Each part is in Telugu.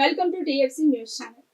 Welcome to TFC news channel.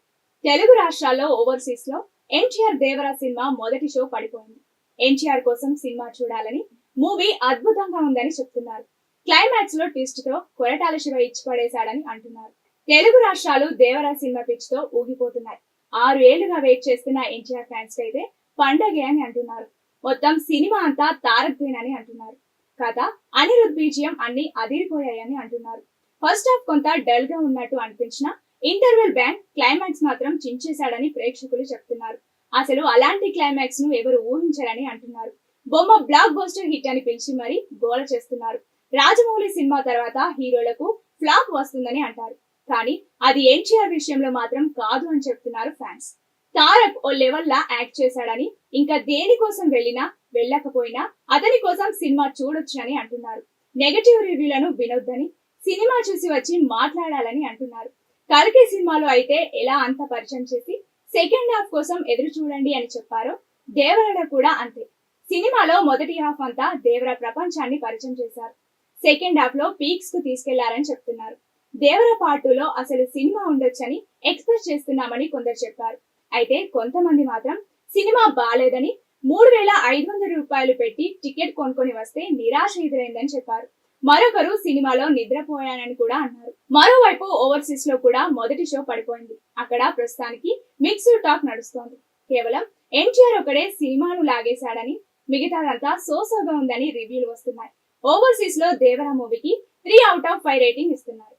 Telugu రాష్ట్రాల్లో ఓవర్సీస్లో ఎన్టీఆర్ దేవరా సినిమా మొదటి షో పడిపోయింది. ఎన్టీఆర్ కోసం సినిమా చూడాలని మూవీ అద్భుతంగా ఉందని చెప్తున్నారు. క్లైమాక్స్లో ట్విస్ట్తో కొరటాల శివ ఇచ్చి పడేశాడని అంటున్నారు. తెలుగు రాష్ట్రాలు దేవరా సినిమా పిచ్తో ఊగిపోతున్నాయి. ఆరు ఏళ్ళుగా వెయిట్ చేస్తున్న ఎన్టీఆర్ ఫ్యాన్స్ అయితే పండగే అని అంటున్నారు. మొత్తం సినిమా అంతా తారక్దేనని అంటున్నారు. కథ అనిరుద్ బీజియం అన్ని అదిరిపోయాయని అంటున్నారు. ఫస్ట్ హాఫ్ కొంత డల్గా ఉన్నట్టు అనిపించిన ఇంటర్వెల్ బ్యాంక్ క్లైమాక్స్ మాత్రం చించేశాడని ప్రేక్షకులు చెప్తున్నారు. అసలు అలాంటి క్లైమాక్స్ను ఎవరు ఊహించారని అంటున్నారు. బొమ్మ బ్లాక్ బస్టర్ హిట్ అని పిలిచి మరీ గోల చేస్తున్నారు. రాజమౌళి సినిమా తర్వాత హీరోలకు ఫ్లాప్ వస్తుందని అంటారు. కానీ అది ఎన్టీఆర్ విషయంలో మాత్రం కాదు అని చెప్తున్నారు ఫ్యాన్స్. తారక్ ఓ లెవెల్ లా యాక్ట్ చేశాడని ఇంకా దేనికోసం వెళ్ళినా వెళ్ళకపోయినా అతని కోసం సినిమా చూడొచ్చని అంటున్నారు. నెగటివ్ రివ్యూలను వినొద్దని సినిమా చూసి వచ్చి మాట్లాడాలని అంటున్నారు. కల్కి సినిమాలో అయితే ఎలా అంత పరిచయం చేసి సెకండ్ హాఫ్ కోసం ఎదురు చూడండి అని చెప్పారో దేవరడ కూడా అంతే. సినిమాలో మొదటి హాఫ్ అంతా దేవర ప్రపంచాన్ని పరిచయం చేశారు. సెకండ్ హాఫ్లో పీక్స్కు తీసుకెళ్ళారని చెప్తున్నారు. దేవర పార్టులో అసలు సినిమా ఉండొచ్చని ఎక్స్పెక్ట్ చేస్తున్నామని కొందరు చెప్పారు. అయితే కొంతమంది మాత్రం సినిమా బాలేదని మూడు వేల ఐదు వందల రూపాయలు పెట్టి టికెట్ కొనుక్కొని వస్తే నిరాశ ఎదురైందని చెప్పారు. మరొకరు సినిమాలో నిద్రపోయానని కూడా అన్నారు. మరోవైపు ఓవర్సీస్లో కూడా మొదటి షో పడిపోయింది. అక్కడ ప్రస్తుతానికి మిక్స్డ్ టాక్ నడుస్తోంది. కేవలం ఎన్టీఆర్ ఒకడే సినిమాను లాగేశాడని మిగతాదంతా సోసోగా ఉందని రివ్యూలు వస్తున్నాయి. ఓవర్సీస్లో దేవరా మూవీకి three out of five rating ఇస్తున్నారు.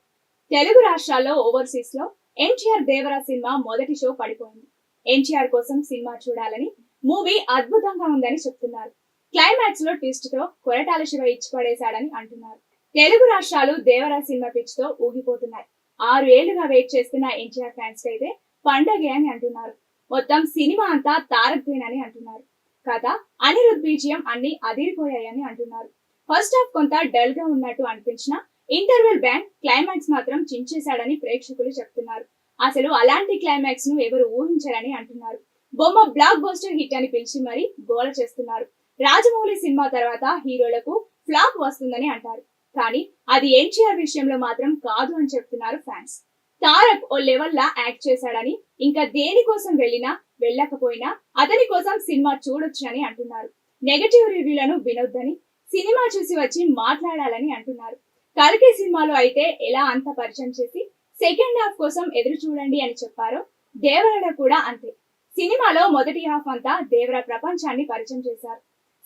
తెలుగు రాష్ట్రాల్లో ఓవర్సీస్లో ఎన్టీఆర్ దేవరా సినిమా మొదటి షో పడిపోయింది. ఎన్టీఆర్ కోసం సినిమా చూడాలని మూవీ అద్భుతంగా ఉందని చెప్తున్నారు. క్లైమాక్స్లో ట్విస్ట్తో కొరటాల శివ ఇచ్చి పడేశాడని అంటున్నారు. తెలుగు రాష్ట్రాలు దేవరా సినిమా పిచ్తో ఊగిపోతున్నాయి. ఆరు ఏళ్ళుగా వెయిట్ చేస్తున్న ఎన్టీఆర్ ఫ్యాన్స్ అయితే పండగే అని అంటున్నారు. మొత్తం సినిమా అంతా తారక్దేనని అంటున్నారు. కథ అనిరుద్ బీజియం అన్ని అదిరిపోయాయని అంటున్నారు. ఫస్ట్ హాఫ్ కొంత డల్గా ఉన్నట్టు అనిపించిన ఇంటర్వెల్ బ్యాంక్ క్లైమాక్స్ మాత్రం చించేశాడని ప్రేక్షకులు చెప్తున్నారు. అసలు అలాంటి క్లైమాక్స్ను ఎవరు ఊహించారని అంటున్నారు. బొమ్మ బ్లాక్ బస్టర్ హిట్ అని పిలిచి మరీ గోల చేస్తున్నారు. రాజమౌళి సినిమా తర్వాత హీరోలకు ఫ్లాప్ వస్తుందని అంటారు. కానీ అది ఎన్టీఆర్ విషయంలో మాత్రం కాదు అని చెప్తున్నారు ఫ్యాన్స్. తారక్ ఓ లెవెల్లా యాక్ట్ చేశాడని ఇంకా దేనికోసం వెళ్ళినా వెళ్ళకపోయినా అతని కోసం సినిమా చూడొచ్చని అంటున్నారు. నెగటివ్ రివ్యూలను వినొద్దని సినిమా చూసి వచ్చి మాట్లాడాలని అంటున్నారు. కల్కి సినిమాలో అయితే ఎలా అంత పరిచయం చేసి సెకండ్ హాఫ్ కోసం ఎదురు చూడండి అని చెప్పారో దేవరడ కూడా అంతే. సినిమాలో మొదటి హాఫ్ అంతా దేవర ప్రపంచాన్ని పరిచయం చేశారు.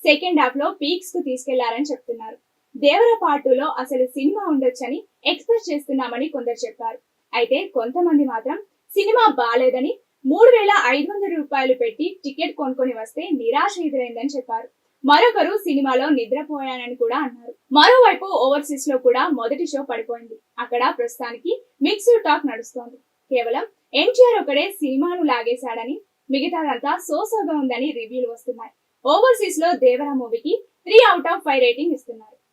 సెకండ్ హాఫ్లో పీక్స్కు తీసుకెళ్ళారని చెప్తున్నారు. దేవర పార్టులో అసలు సినిమా ఉండొచ్చని ఎక్స్పెక్ట్ చేస్తున్నామని కొందరు చెప్పారు. అయితే కొంతమంది మాత్రం సినిమా బాలేదని మూడు వేల ఐదు వందల రూపాయలు పెట్టి టికెట్ కొనుక్కొని వస్తే నిరాశ ఎదురైందని చెప్పారు. మరొకరు సినిమాలో నిద్రపోయానని కూడా అన్నారు. మరోవైపు ఓవర్సీస్లో కూడా మొదటి షో పడిపోయింది. అక్కడ ప్రస్తుతానికి మిక్స్డ్ టాక్ నడుస్తోంది. కేవలం ఎన్టీఆర్ ఒకడే సినిమాను లాగేశాడని మిగతాదంతా సోసోగా ఉందని రివ్యూలు వస్తున్నాయి. ఓవర్సీస్లో దేవరా మూవీకి three out of five rating ఇస్తున్నారు.